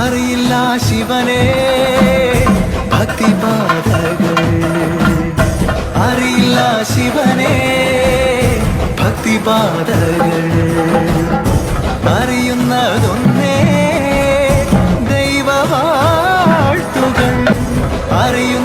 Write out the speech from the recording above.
അറിയില്ല ശിവനെ ഭക്തിപാതകൾ. അറിയില്ല ശിവനെ ഭക്തി ഭക്തിപാതകൾ. അറിയുന്നതൊന്നേ ദൈവവാഴ്ത്തുകൾ. അറിയുന്ന